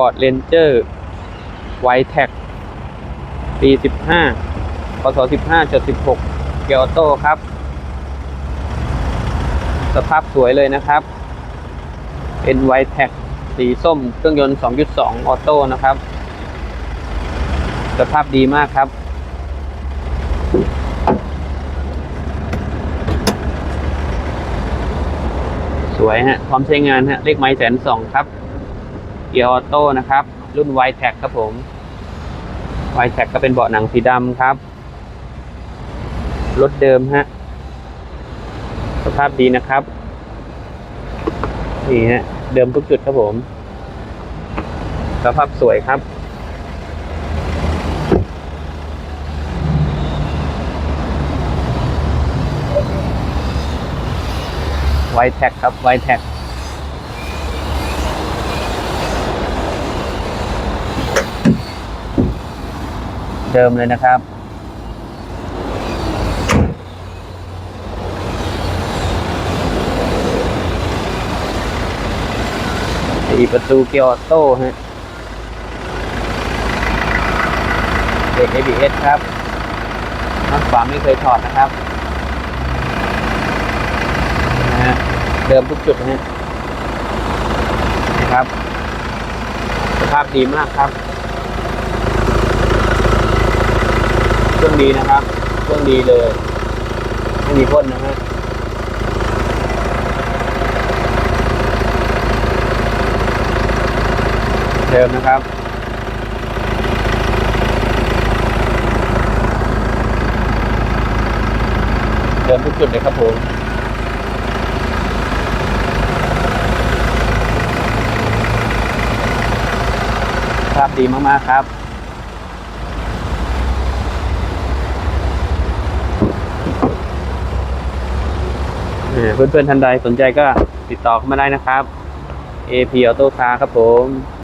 Ford Ranger w i t e c ปี15พศ15จด16เกียร์ออโต้ครับ สภาพสวยเลยนะครับ เป็น w i t e c สีส้มเครื่องยนต์2.2ออโต้นะครับ สภาพดีมากครับสวยฮะ พร้อมใช้งานฮะ เลขไม้แสนสองครับ เกียร์ออโต้นะครับ รุ่น y t e c ครับผม y t e c ก็เป็นเบาะหนังสีดำครับ รถเดิมฮะ สภาพดีนะครับ นี่ฮะ เดิมทุกจุดครับผม สภาพสวยครับ y t e c ครับ y t e c เดิมเลยนะครับ สี่ประตูเกียร์ออโต้ฮะเบรก ABS ครับน็อตฝาไม่เคยถอดนะครับนะฮะเดิมทุกจุดนะฮะนะครับ สภาพดีมากครับ เครื่องดีนะครับ เครื่องดีเลยไม่มีพ่นนะฮะเดิมนะครับเดิมทุกจุดเลยครับผมภาพดีมาก ๆ ครับ เอ่อ เพื่อนๆท่านใดสนใจก็ติดต่อเข้ามาได้นะครับ AP Auto Car ครับผม